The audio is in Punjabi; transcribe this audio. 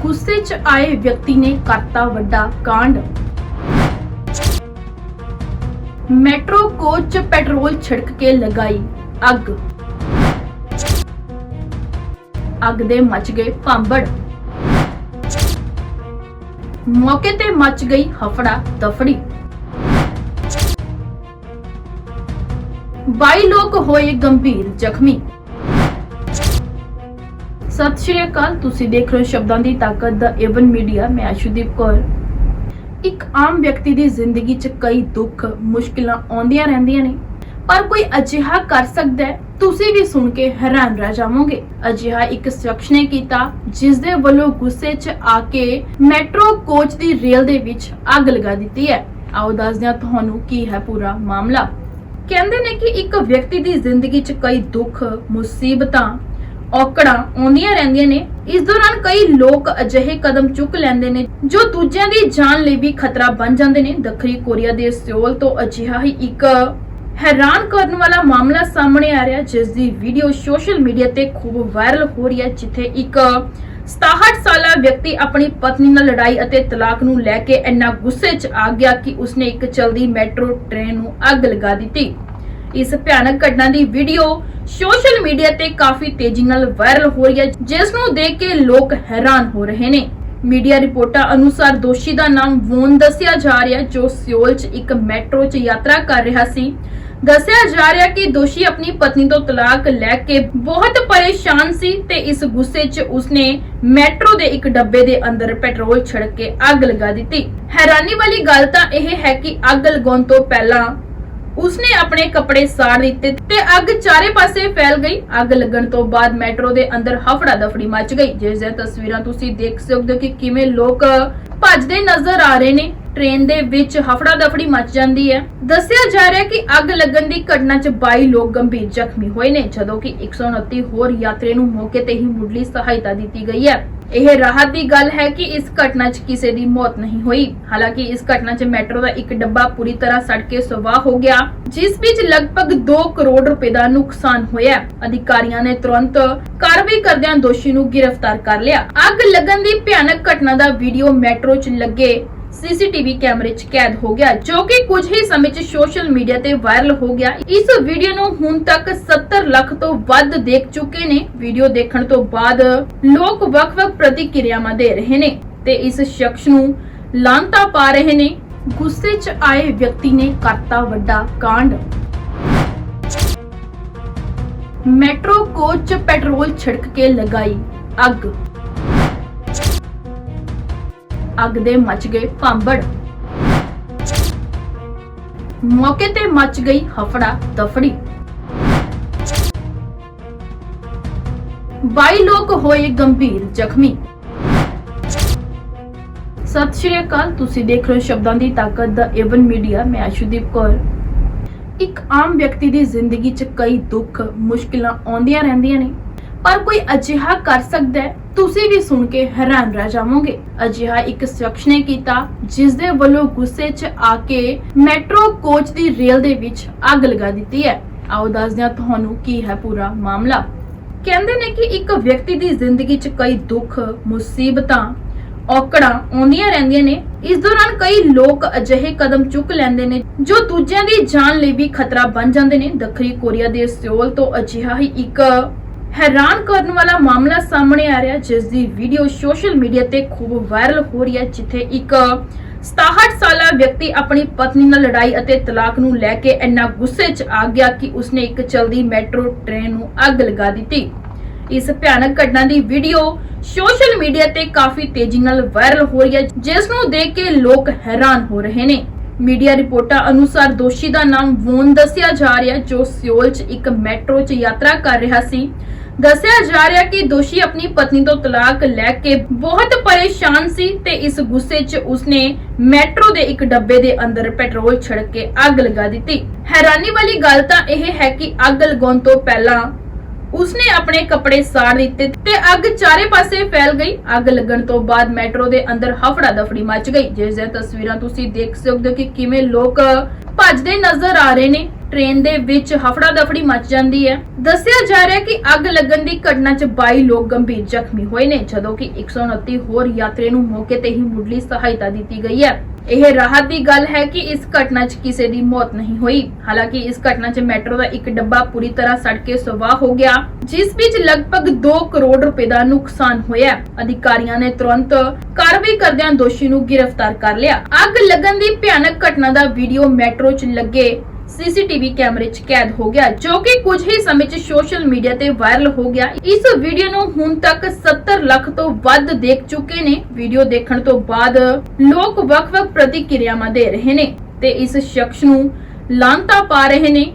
ਗੁੱਸੇ 'ਚ ਆਏ ਵਿਅਕਤੀ ਨੇ ਕਰਤਾ ਵੱਡਾ ਕਾਂਡ। ਮੈਟਰੋ ਕੋਚ 'ਚ ਪੈਟਰੋਲ ਛਿੜਕ ਕੇ ਲਗਾਈ ਅੱਗ। ਅੱਗ ਦੇ ਮਚ ਗਏ ਭਾਂਬੜ। ਮੌਕੇ ਤੇ ਮਚ ਗਈ ਹਫੜਾ ਦਫੜੀ। 22 ਲੋਕ ਹੋਏ ਗੰਭੀਰ ਜ਼ਖਮੀ। ਸਤਿ ਸ਼੍ਰੀ ਅਕਾਲ, ਤੁਸੀਂ ਦੇਖ ਰਹੇ ਹੋ ਸ਼ਬਦਾਂ ਦੀ ਤਾਕਤ ਦਾ ਏਵਨ ਮੀਡੀਆ ਮੈਂ ਆਸ਼ੂਦੀਪ ਕੌਰ। ਇੱਕ ਆਮ ਵਿਅਕਤੀ ਦੀ ਜ਼ਿੰਦਗੀ 'ਚ ਕਈ ਦੁੱਖ, ਮੁਸ਼ਕਿਲਾਂ ਆਉਂਦੀਆਂ ਰਹਿੰਦੀਆਂ ਨੇ, ਪਰ ਕੋਈ ਅਜਿਹਾ ਕਰ ਸਕਦਾ ਹੈ, ਤੁਸੀਂ ਵੀ ਸੁਣ ਕੇ ਹੈਰਾਨ ਰਹਿ ਜਾਵੋਗੇ। ਅਜਿਹਾ ਇੱਕ ਸ਼ਖਸ ਨੇ ਕੀਤਾ, ਜਿਸ ਦੇ ਵੱਲੋਂ ਗੁੱਸੇ 'ਚ ਆ ਕੇ ਮੈਟਰੋ ਕੋਚ ਦੀ ਰੇਲ ਦੇ ਵਿੱਚ ਅੱਗ ਲਗਾ ਦਿੱਤੀ ਹੈ। ਆਓ ਦੱਸਦੇ ਹਾਂ ਤੁਹਾਨੂੰ ਕੀ ਹੈ ਪੂਰਾ ਮਾਮਲਾ। ਕਹਿੰਦੇ ਨੇ ਕਿ ਇੱਕ ਵਿਅਕਤੀ ਦੀ ਜ਼ਿੰਦਗੀ 'ਚ ਕਈ ਦੁੱਖ, ਮੁਸੀਬਤਾਂ ਔਕੜਾਂ ਆਉਂਦੀਆਂ ਰਹਿੰਦੀਆਂ ਨੇ। ਇਸ ਦੌਰਾਨ ਕਈ ਲੋਕ ਅਜਿਹੇ ਕਦਮ ਚੁੱਕ ਲੈਂਦੇ ਨੇ, ਜੋ ਦੂਜਿਆਂ ਦੀ ਜਾਨ ਲਈ ਵੀ ਖਤਰਾ ਬਣ ਜਾਂਦੇ ਨੇ। ਦੱਖਣੀ ਕੋਰੀਆ ਦੇ ਸਿਓਲ ਤੋਂ ਅਜਿਹਾ ਹੀ ਇੱਕ ਹੈਰਾਨ ਕਰਨ ਵਾਲਾ ਮਾਮਲਾ ਸਾਹਮਣੇ ਆ ਰਿਹਾ, ਜਿਸ ਦੀ ਵੀਡੀਓ ਸੋਸ਼ਲ ਮੀਡੀਆ ਤੇ ਖੂਬ ਵਾਇਰਲ ਹੋ ਰਹੀ ਹੈ, ਜਿੱਥੇ ਇੱਕ 67 ਸਾਲਾ ਵਿਅਕਤੀ ਆਪਣੀ ਪਤਨੀ ਨਾਲ ਲੜਾਈ ਅਤੇ ਤਲਾਕ ਨੂੰ ਲੈ ਕੇ ਇੰਨਾ ਗੁੱਸੇ 'ਚ ਆ ਗਿਆ ਕਿ ਉਸਨੇ ਇੱਕ ਚਲਦੀ ਮੈਟਰੋ ਟ੍ਰੇਨ ਨੂੰ ਅੱਗ ਲਗਾ ਦਿੱਤੀ। ਇਸ ਭਿਆਨਕ ਘਟਨਾ ਦੀ ਵੀਡੀਓ ਸੋਸ਼ਲ ਮੀਡੀਆ ਤੇ ਕਾਫੀ ਤੇਜ਼ੀ ਨਾਲ ਵਾਇਰਲ ਹੋ ਰਹੀ ਹੈ, ਜਿਸ ਨੂੰ ਦੇਖ ਕੇ ਲੋਕ ਹੈਰਾਨ ਹੋ ਰਹੇ ਨੇ। ਮੀਡੀਆ ਰਿਪੋਰਟਾਂ ਅਨੁਸਾਰ ਦੋਸ਼ੀ ਦਾ ਨਾਮ ਵੋਨ ਦੱਸਿਆ ਜਾ ਰਿਹਾ ਜੋ ਸਿਓਲ 'ਚ ਇੱਕ ਮੈਟਰੋ 'ਚ ਯਾਤਰਾ ਕਰ ਰਿਹਾ ਸੀ। ਦੱਸਿਆ ਜਾ ਰਿਹਾ ਕਿ ਦੋਸ਼ੀ ਆਪਣੀ ਪਤਨੀ ਤੋਂ ਤਲਾਕ ਲੈ ਕੇ ਬਹੁਤ ਪਰੇਸ਼ਾਨ ਸੀ ਤੇ ਇਸ ਗੁੱਸੇ 'ਚ ਉਸਨੇ ਮੈਟਰੋ ਦੇ ਇੱਕ ਡੱਬੇ ਦੇ ਅੰਦਰ ਪੈਟਰੋਲ ਛਿੜਕ ਕੇ ਅੱਗ ਲਗਾ ਦਿੱਤੀ। ਹੈਰਾਨੀ ਵਾਲੀ ਗੱਲ ਤਾਂ ਇਹ ਹੈ ਕਿ ਅੱਗ ਲਗਾਉਣ ਤੋਂ ਪਹਿਲਾਂ ਉਸਨੇ ਆਪਣੇ ਕੱਪੜੇ ਸਾੜ ਦਿੱਤੇ ਤੇ ਅੱਗ ਚਾਰੇ ਪਾਸੇ ਫੈਲ ਗਈ। ਅੱਗ ਲੱਗਣ ਤੋਂ ਬਾਅਦ ਮੈਟਰੋ ਦੇ ਅੰਦਰ ਹਫੜਾ ਦਫੜੀ ਮਚ ਗਈ। ਜਿਸ ਦੀਆਂ ਤਸਵੀਰਾਂ ਤੁਸੀਂ ਦੇਖ ਸਕਦੇ ਹੋ ਕਿ ਕਿਵੇਂ ਲੋਕ ਭੱਜਦੇ ਨਜ਼ਰ ਆ ਰਹੇ ਨੇ। ਟ੍ਰੇਨ ਦੇ ਵਿੱਚ ਹਫੜਾ ਦਫੜੀ ਮਚ ਜਾਂਦੀ ਹੈ। ਦੱਸਿਆ ਜਾ ਰਿਹਾ ਹੈ ਕਿ ਅੱਗ ਲੱਗਣ ਦੀ ਘਟਨਾ 'ਚ 22 ਲੋਕ ਗੰਭੀਰ ਜ਼ਖਮੀ ਹੋਏ ਨੇ, ਜਦੋਂ ਕਿ 129 ਹੋਰ ਯਾਤਰੀ ਨੂੰ ਮੌਕੇ ਤੇ ਹੀ ਮੁੱਢਲੀ ਸਹਾਇਤਾ ਦਿੱਤੀ ਗਈ ਹੈ। ਇਹ ਰਾਹਤ ਦੀ ਗੱਲ ਹੈ ਕਿ ਇਸ ਘਟਨਾ 'ਚ ਕਿਸੇ ਦੀ ਮੌਤ ਨਹੀਂ ਹੋਈ। ਹਾਲਾਂਕਿ ਇਸ ਘਟਨਾ 'ਚ ਮੈਟਰੋ ਦਾ ਇੱਕ ਡੱਬਾ ਪੂਰੀ ਤਰ੍ਹਾਂ ਸੜ ਕੇ ਸੁਆਹ ਹੋ ਗਿਆ। ਜਿਸ ਵਿੱਚ ਲਗਭਗ 2 ਕਰੋੜ ਰੁਪਏ ਦਾ ਨੁਕਸਾਨ ਹੋਇਆ। ਅਧਿਕਾਰੀਆਂ ਨੇ ਤੁਰੰਤ ਕਾਰਵਾਈ ਕਰਦਿਆਂ ਦੋਸ਼ੀ ਨੂੰ ਗ੍ਰਿਫਤਾਰ ਕਰ ਲਿਆ। ਅੱਗ ਲੱਗਣ ਦੀ ਭਿਆਨਕ ਘਟਨਾ ਦਾ ਵੀਡੀਓ ਮੈਟਰੋ 'ਚ ਲੱਗੇ ਸੀਸੀਟੀਵੀ ਕੈਮਰੇ 'ਚ ਕੈਦ ਹੋ ਗਿਆ, ਜੋ ਕਿ ਕੁਝ ਹੀ ਸਮੇਂ 'ਚ ਸੋਸ਼ਲ ਮੀਡੀਆ ਤੇ ਵਾਇਰਲ ਹੋ ਗਿਆ। ਇਸ ਵੀਡੀਓ ਨੂੰ ਹੁਣ ਤੱਕ 70 ਲੱਖ ਤੋਂ ਵੱਧ ਦੇਖ ਚੁੱਕੇ ਨੇ। ਵੀਡੀਓ ਦੇਖਣ ਤੋਂ ਬਾਅਦ ਲੋਕ ਵੱਖ-ਵੱਖ ਪ੍ਰਤੀਕਿਰਿਆਵਾਂ ਦੇ ਰਹੇ ਨੇ ਤੇ ਇਸ ਸ਼ਖਸ ਨੂੰ ਲਾਂਤਾ ਪਾ ਰਹੇ ਨੇ। ਗੁੱਸੇ 'ਚ ਆਏ ਵਿਅਕਤੀ ਨੇ ਕਰਤਾ ਵੱਡਾ ਕਾਂਡ। ਮੈਟਰੋ ਕੋਚ 'ਚ ਪੈਟਰੋਲ ਛਿੜਕ ਕੇ ਲਗਾਈ ਅੱਗ। ਅੱਗ ਦੇ ਮਚ ਗਏ ਭਾਂਬੜ। ਮੌਕੇ ਤੇ ਮਚ ਗਈ ਹਫੜਾ ਦਫੜੀ। 22 ਲੋਕ ਹੋਏ ਗੰਭੀਰ ਜ਼ਖਮੀ। ਸਤਿ ਸ਼੍ਰੀ ਅਕਾਲ, ਤੁਸੀਂ ਦੇਖ ਰਹੇ ਹੋ ਸ਼ਬਦਾਂ ਦੀ ਤਾਕਤ ਦਾ ਏਵਨ ਮੀਡੀਆ, ਮੈਂ ਆਸ਼ੂਦੀਪ ਕੌਰ। ਇੱਕ ਆਮ ਵਿਅਕਤੀ ਦੀ ਜ਼ਿੰਦਗੀ 'ਚ ਕਈ ਦੁੱਖ, ਮੁਸ਼ਕਿਲਾਂ ਆਉਂਦੀਆਂ ਰਹਿੰਦੀਆਂ ਨੇ। ਪਰ ਕੋਈ ਅਜਿਹਾ ਕਰ ਸਕਦਾ ਹੈ? ਤੁਸੀਂ ਵੀ ਸੁਣ ਕੇ ਹੈਰਾਨ ਰਹਿ ਜਾਵੋਗੇ। ਅਜਿਹਾ ਇੱਕ ਸ਼ਖਸ ਨੇ ਕੀਤਾ ਜਿਸ ਦੇ ਵੱਲੋਂ ਗੁੱਸੇ 'ਚ ਆ ਕੇ ਮੈਟਰੋ ਕੋਚ ਦੀ ਰੇਲ ਦੇ ਵਿੱਚ ਅੱਗ ਲਗਾ ਦਿੱਤੀ ਹੈ। ਆਓ ਦੱਸਦੇ ਹਾਂ ਤੁਹਾਨੂੰ ਕੀ ਹੈ ਪੂਰਾ ਮਾਮਲਾ। ਕਹਿੰਦੇ ਨੇ ਕਿ ਇੱਕ ਵਿਅਕਤੀ ਦੀ ਜ਼ਿੰਦਗੀ 'ਚ ਕਈ ਦੁੱਖ, ਮੁਸੀਬਤਾਂ, ਔਕੜਾਂ ਆਉਂਦੀਆਂ ਰਹਿੰਦੀਆਂ ਨੇ। ਇਸ ਦੌਰਾਨ ਕਈ ਲੋਕ ਅਜਿਹੇ ਕਦਮ ਚੁੱਕ ਲੈਂਦੇ ਨੇ, ਜੋ ਦੂਜਿਆਂ ਦੀ ਜਾਨ ਲਈ ਵੀ ਖਤਰਾ ਬਣ ਜਾਂਦੇ ਨੇ। ਦੱਖਣੀ ਕੋਰੀਆ ਦੇ ਸਿਓਲ ਤੋਂ ਅਜਿਹਾ ਹੀ ਇੱਕ ਹੈਰਾਨ ਕਰਨ ਵਾਲਾ ਮਾਮਲਾ ਸਾਹਮਣੇ ਆ ਰਿਹਾ, ਜਿਸ ਦੀ ਵੀਡੀਓ ਸੋਸ਼ਲ ਮੀਡੀਆ ਤੇ ਖੂਬ ਵਾਇਰਲ ਹੋ ਰਹੀ ਹੈ, ਜਿੱਥੇ ਇੱਕ 67 ਸਾਲਾ ਵਿਅਕਤੀ ਆਪਣੀ ਪਤਨੀ ਨਾਲ ਲੜਾਈ ਅਤੇ ਤਲਾਕ ਨੂੰ ਲੈ ਕੇ ਇੰਨਾ ਗੁੱਸੇ 'ਚ ਆ ਗਿਆ ਕਿ ਉਸਨੇ ਇੱਕ ਚਲਦੀ ਮੈਟਰੋ ਟ੍ਰੇਨ ਨੂੰ ਅੱਗ ਲਗਾ ਦਿੱਤੀ। ਇਸ ਭਿਆਨਕ ਘਟਨਾ ਦੀ ਵੀਡੀਓ ਸੋਸ਼ਲ ਮੀਡੀਆ ਤੇ ਕਾਫੀ ਤੇਜ਼ੀ ਨਾਲ ਵਾਇਰਲ ਹੋ ਰਹੀ ਹੈ, ਜਿਸ ਨੂੰ ਦੇਖ ਕੇ ਲੋਕ ਹੈਰਾਨ ਹੋ ਰਹੇ ਨੇ। ਮੀਡੀਆ ਰਿਪੋਰਟਾਂ ਅਨੁਸਾਰ ਦੋਸ਼ੀ ਦਾ ਨਾਮ ਵੋਨ ਦੱਸਿਆ ਜਾ ਰਿਹਾ, ਜੋ ਸਿਓਲ 'ਚ ਇੱਕ ਮੈਟਰੋ 'ਚ ਯਾਤਰਾ ਕਰ ਰਿਹਾ ਸੀ। ਦੱਸਿਆ ਜਾ ਰਿਹਾ ਕਿ ਦੋਸ਼ੀ ਆਪਣੀ ਪਤਨੀ ਤੋਂ ਤਲਾਕ ਲੈ ਕੇ ਬਹੁਤ ਪਰੇਸ਼ਾਨ ਸੀ ਤੇ ਇਸ ਗੁੱਸੇ 'ਚ ਉਸਨੇ ਮੈਟਰੋ ਦੇ ਇੱਕ ਡੱਬੇ ਦੇ ਅੰਦਰ ਪੈਟਰੋਲ ਛਿੜਕ ਕੇ ਅੱਗ ਲਗਾ ਦਿੱਤੀ। ਹੈਰਾਨੀ ਵਾਲੀ ਗੱਲ ਤਾਂ ਇਹ ਹੈ ਕਿ ਅੱਗ ਲਗਾਉਣ ਤੋਂ ਪਹਿਲਾਂ ਉਸਨੇ ਆਪਣੇ ਕੱਪੜੇ ਸਾੜ ਦਿੱਤੇ ਤੇ ਅੱਗ ਚਾਰੇ ਪਾਸੇ ਫੈਲ ਗਈ। ਅੱਗ ਲੱਗਣ ਤੋਂ ਬਾਅਦ ਮੈਟਰੋ ਦੇ ਅੰਦਰ ਹਫੜਾ ਦਫੜੀ ਮਚ ਗਈ। ਜਿਸ ਦੀਆਂ ਤਸਵੀਰਾਂ ਤੁਸੀਂ ਦੇਖ ਸਕਦੇ ਹੋ ਕਿ ਕਿਵੇਂ ਲੋਕ ਭੱਜਦੇ ਨਜ਼ਰ ਆ ਰਹੇ ਨੇ। ਟ੍ਰੇਨ ਦੇ ਵਿੱਚ ਹਫੜਾ ਦਫੜੀ ਮਚ ਜਾਂਦੀ ਹੈ। ਦੱਸਿਆ ਜਾ ਰਿਹਾ ਹੈ ਕਿ ਅੱਗ ਲੱਗਣ ਦੀ ਘਟਨਾ 'ਚ 22 ਲੋਕ ਗੰਭੀਰ ਜ਼ਖਮੀ ਹੋਏ ਨੇ, ਜਦੋਂ ਕਿ 129 ਹੋਰ ਯਾਤਰੀ ਨੂੰ ਮੌਕੇ ਤੇ ਹੀ ਮੁੱਢਲੀ ਸਹਾਇਤਾ ਦਿੱਤੀ ਗਈ ਹੈ। ਇਹ ਰਾਹਤ ਦੀ ਗੱਲ ਹੈ ਕਿ ਇਸ ਘਟਨਾ 'ਚ ਕਿਸੇ ਦੀ ਮੌਤ ਨਹੀਂ ਹੋਈ। ਹਾਲਾਂਕਿ ਇਸ ਘਟਨਾ 'ਚ ਮੈਟਰੋ ਦਾ ਇੱਕ ਡੱਬਾ ਪੂਰੀ ਤਰ੍ਹਾਂ ਸੜ ਕੇ ਸਵਾਹ ਹੋ ਗਿਆ, ਜਿਸ ਵਿੱਚ ਲਗਭਗ 2 ਕਰੋੜ ਰੁਪਏ ਦਾ ਨੁਕਸਾਨ ਹੋਇਆ ਅਧਿਕਾਰੀਆਂ ਨੇ ਤੁਰੰਤ ਕਾਰਵਾਈ ਕਰਦਿਆਂ ਦੋਸ਼ੀ ਨੂੰ ਗ੍ਰਿਫਤਾਰ ਕਰ ਲਿਆ। ਅੱਗ ਲੱਗਣ ਦੀ ਭਿਆਨਕ ਘਟਨਾ ਦਾ ਵੀਡੀਓ ਮੈਟਰੋ 'ਚ ਲੱਗੇ ਸੀਸੀਟੀਵੀ ਕੈਮਰੇ 'ਚ ਕੈਦ ਹੋ ਗਿਆ, ਜੋ ਕਿ ਕੁਝ ਹੀ ਸਮੇਂ 'ਚ ਸੋਸ਼ਲ ਮੀਡੀਆ ਤੇ ਵਾਇਰਲ ਹੋ ਗਿਆ। ਇਸ ਵੀਡੀਓ ਨੂੰ ਹੁਣ ਤੱਕ 70 ਲੱਖ ਤੋਂ ਵੱਧ ਦੇਖ ਚੁੱਕੇ ਨੇ। ਵੀਡੀਓ ਦੇਖਣ ਤੋਂ ਬਾਅਦ ਲੋਕ ਵੱਖ-ਵੱਖ ਪ੍ਰਤੀਕਿਰਿਆਵਾਂ ਦੇ ਰਹੇ ਨੇ ਤੇ ਇਸ ਸ਼ਖਸ ਨੂੰ ਲਾਂਤਾ ਪਾ ਰਹੇ ਨੇ।